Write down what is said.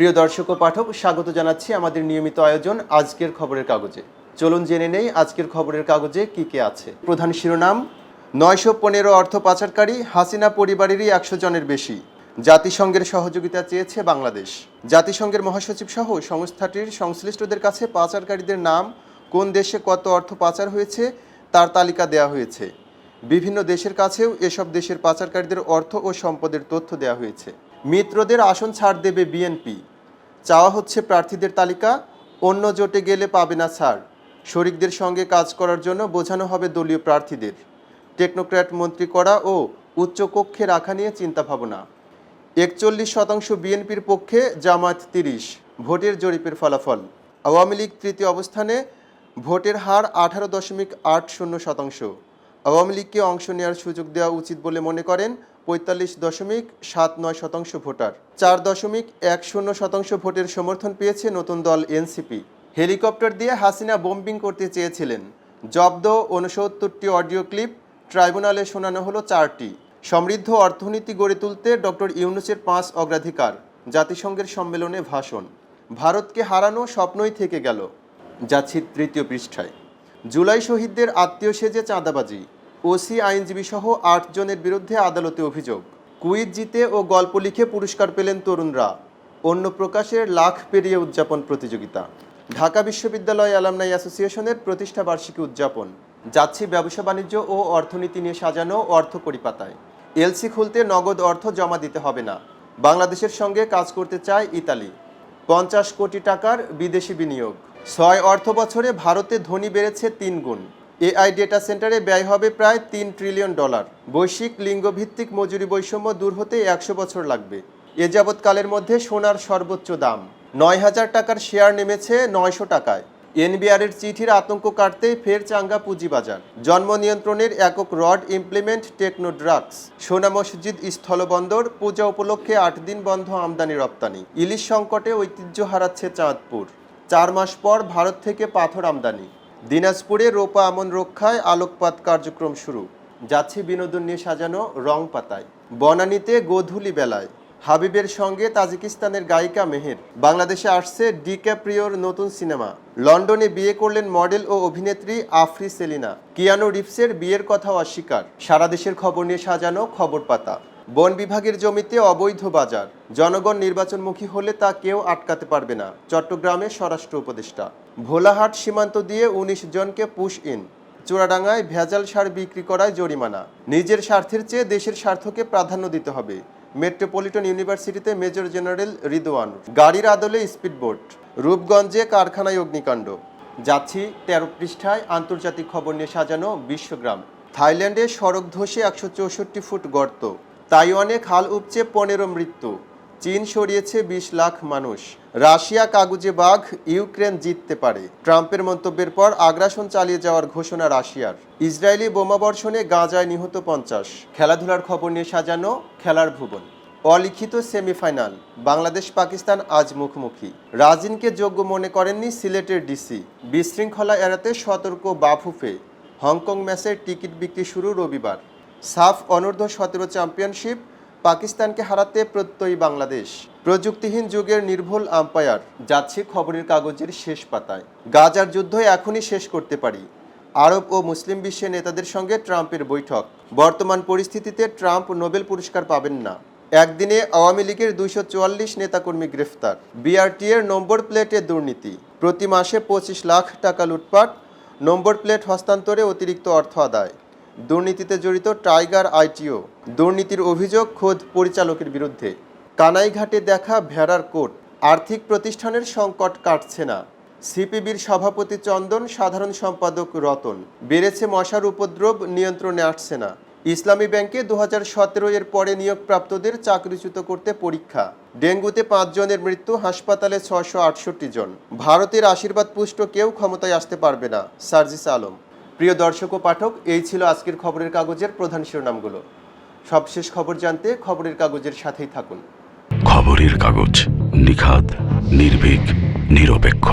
প্রিয় দর্শক ও পাঠক, স্বাগত জানাচ্ছি আমাদের নিয়মিত আয়োজন আজকের খবরের কাগজে। চলুন জেনে নেই আজকের খবরের কাগজে কি কে আছে। প্রধান শিরোনাম, নয়শো পনেরো অর্থ পাচারকারী হাসিনা পরিবারেরই একশো জনের বেশি। জাতিসংঘের সহযোগিতা চেয়েছে বাংলাদেশ। জাতিসংঘের মহাসচিব সহ সংস্থাটির সংশ্লিষ্টদের কাছে পাচারকারীদের নাম, কোন দেশে কত অর্থ পাচার হয়েছে, তার তালিকা দেওয়া হয়েছে। বিভিন্ন দেশের কাছেও এসব দেশের পাচারকারীদের অর্থ ও সম্পদের তথ্য দেওয়া হয়েছে। মিত্রদের আসন ছাড় দেবে বিএনপি চাওয়া হচ্ছে প্রার্থীদের তালিকা, অন্য জোটে গেলে পাবে না ছাড়। শরিকদের সঙ্গে কাজ করার জন্য বোঝানো হবে দলীয় প্রার্থীদের। টেকনোক্র্যাট মন্ত্রী করা ও উচ্চকক্ষে রাখা নিয়ে চিন্তাভাবনা। একচল্লিশ শতাংশ বিএনপির পক্ষে জামায়াত তিরিশ, ভোটের জরিপের ফলাফল। আওয়ামী লীগ তৃতীয় অবস্থানে ভোটের হার আঠারো দশমিক আট শূন্য শতাংশ। আওয়ামী লীগকে অংশ নেওয়ার সুযোগ দেওয়া উচিত বলে মনে করেন পঁয়তাল্লিশ দশমিক সাত নয় শতাংশ ভোটার। চার দশমিক এক শূন্য শতাংশ ভোটের সমর্থন পেয়েছে নতুন দল এনসিপি। হেলিকপ্টার দিয়ে হাসিনা বোম্বিং করতে চেয়েছিলেন। জব্দ উনসত্তরটি অডিও ক্লিপ ট্রাইব্যুনালে শোনানো হলো চারটি। সমৃদ্ধ অর্থনীতি গড়ে তুলতে ডক্টর ইউনুসের পাঁচ অগ্রাধিকার, জাতিসংঘের সম্মেলনে ভাষণ। ভারতকে হারানো স্বপ্নই থেকে গেল। যাচ্ছি তৃতীয় পৃষ্ঠায়। জুলাই শহীদদের আত্মীয় সেজে চাঁদাবাজি। ওসি আইনজীবী সহ আট জনের বিরুদ্ধে আদালতে অভিযোগ। কুইজ জিতে ও গল্প লিখে পুরস্কার পেলেন তরুণরা। অন্য প্রকাশের লাখ পেরিয়ে উদযাপন প্রতিযোগিতা। ঢাকা বিশ্ববিদ্যালয় অ্যালামনাই অ্যাসোসিয়েশনের প্রতিষ্ঠা বার্ষিকী উদযাপন। যাচ্ছি ব্যবসা বাণিজ্য ও অর্থনীতি নিয়ে সাজানো অর্থ পরিপাতায়। এলসি খুলতে নগদ অর্থ জমা দিতে হবে না। বাংলাদেশের সঙ্গে কাজ করতে চায় ইতালি। পঞ্চাশ কোটি টাকার বিদেশি বিনিয়োগ। ছয় অর্থ বছরে ভারতে ধনী বেড়েছে তিন গুণ। এআই ডেটা সেন্টারে ব্যয় হবে প্রায় তিন ট্রিলিয়ন ডলার। বৈশ্বিক লিঙ্গভিত্তিক মজুরি বৈষম্য দূর হতে একশো বছর লাগবে। এ যাবৎকালের মধ্যে সোনার সর্বোচ্চ দাম। নয় হাজার টাকার শেয়ার নেমেছে নয়শো টাকায়। এনবিআরের চিঠির আতঙ্ক কাটতেই ফের চাঙ্গা পুঁজিবাজার। জন্ম নিয়ন্ত্রণের একক রড ইমপ্লিমেন্ট টেকনো ড্রাগস সোনা মসজিদ স্থলবন্দর, পূজা উপলক্ষে আট দিন বন্ধ আমদানি রপ্তানি। ইলিশ সংকটে ঐতিহ্য হারাচ্ছে চাঁদপুর। চার মাস পর ভারত থেকে পাথর আমদানি। দিনাজপুরে রোপা আমন রক্ষায় আলোকপাত কার্যক্রম শুরু। যাচ্ছে বিনোদন নিয়ে সাজানো রং পাতায়। বনানীতে গোধূলি বেলায়। হাবিবের সঙ্গে তাজিকিস্তানের গায়িকা মেহের। বাংলাদেশে আসছে ডিক্যাপ্রিওর নতুন সিনেমা। লন্ডনে বিয়ে করলেন মডেল ও অভিনেত্রী আফরি সেলিনা। কিয়ানো রিপসের বিয়ের কথাও অস্বীকার। সারা দেশের খবর নিয়ে সাজানো খবর পাতা। বন বিভাগের জমিতে অবৈধ বাজার। জনগণ নির্বাচনমুখী হলে তা কেউ আটকাতে পারবে না। চট্টগ্রামে স্বরাষ্ট্র উপদেষ্টা। ভোলাহাট সীমান্ত দিয়ে উনিশ জনকে পুশ ইন। চূড়াডাঙ্গায় ভেজাল সার বিক্রি করায় জরিমানা। নিজের স্বার্থের চেয়ে দেশের স্বার্থকে প্রাধান্য দিতে হবে। মেট্রোপলিটন ইউনিভার্সিটিতে মেজর জেনারেল রিদওয়ান। গাড়ির আদলে স্পিডবোট। রূপগঞ্জে কারখানায় অগ্নিকাণ্ড। যাচ্ছি তেরো পৃষ্ঠায় আন্তর্জাতিক খবর নিয়ে সাজানো বিশ্বগ্রাম। থাইল্যান্ডে সড়ক ধসে একশো চৌষট্টি ফুট গর্ত। তাইওয়ানে খাল উপচে পনেরো মৃত্যু। চীন সরিয়েছে বিশ লাখ মানুষ। রাশিয়া কাগুজে বাঘ, ইউক্রেন জিততে পারে। ট্রাম্পের মন্তব্যের পর আগ্রাসন চালিয়ে যাওয়ার ঘোষণা রাশিয়ার। ইসরায়েলি বোমাবর্ষণে গাজায় নিহত পঞ্চাশ। খেলাধুলার খবর নিয়ে সাজানো খেলার ভুবন। অলিখিত সেমিফাইনাল। বাংলাদেশ, পাকিস্তান আজ মুখোমুখি। রাজিনকে যোগ্য মনে করেননি সিলেটের ডিসি। বিশৃঙ্খলা এড়াতে সতর্ক বাফুফে। হংকং ম্যাচের টিকিট বিক্রি শুরু রবিবার। সাফ অনূর্ধ্ব সতেরো চ্যাম্পিয়নশিপ পাকিস্তানকে হারাতে প্রত্যয়ী বাংলাদেশ। প্রযুক্তিহীন যুগের নির্ভুল আম্পায়ার যাচ্ছে খবরের কাগজের শেষ পাতায়। গাজার যুদ্ধ এখনই শেষ করতে পারি। আরব ও মুসলিম বিশ্বের নেতাদের সঙ্গে ট্রাম্পের বৈঠক। বর্তমান পরিস্থিতিতে ট্রাম্প নোবেল পুরস্কার পাবেন না। একদিনে আওয়ামী লীগের দুইশো চুয়াল্লিশ নেতাকর্মী গ্রেফতার। বিআরটি এর নম্বর প্লেটে দুর্নীতি। প্রতি মাসে পঁচিশ লাখ টাকা লুটপাট। নম্বর প্লেট হস্তান্তরে অতিরিক্ত অর্থ আদায়। দুর্নীতিতে জড়িত টাইগার আইটিও দুর্নীতির অভিযোগ খোদ পরিচালকের বিরুদ্ধে। কানাইঘাটে দেখা ভেড়ার কোট, আর্থিক প্রতিষ্ঠানের সংকট কাটছে না। সিপিবির সভাপতি চন্দন, সাধারণ সম্পাদক রতন। বেড়েছে মশার উপদ্রব, নিয়ন্ত্রণে আসছে না। ইসলামী ব্যাংকে দু হাজার সতেরো এর পরে নিয়োগপ্রাপ্তদের চাকরিচ্যুত করতে পরীক্ষা। ডেঙ্গুতে পাঁচ জনের মৃত্যু, হাসপাতালে ছশো জন। ভারতের আশীর্বাদ পুষ্ট কেউ ক্ষমতায় আসতে পারবে না, সার্জিস আলম। প্রিয় দর্শক ও পাঠক, এই ছিল আজকের খবরের কাগজের প্রধান শিরোনামগুলো। সবশেষ খবর জানতে খবরের কাগজের সাথেই থাকুন। খবরের কাগজ নিখাত নির্ভীক, নিরপেক্ষ।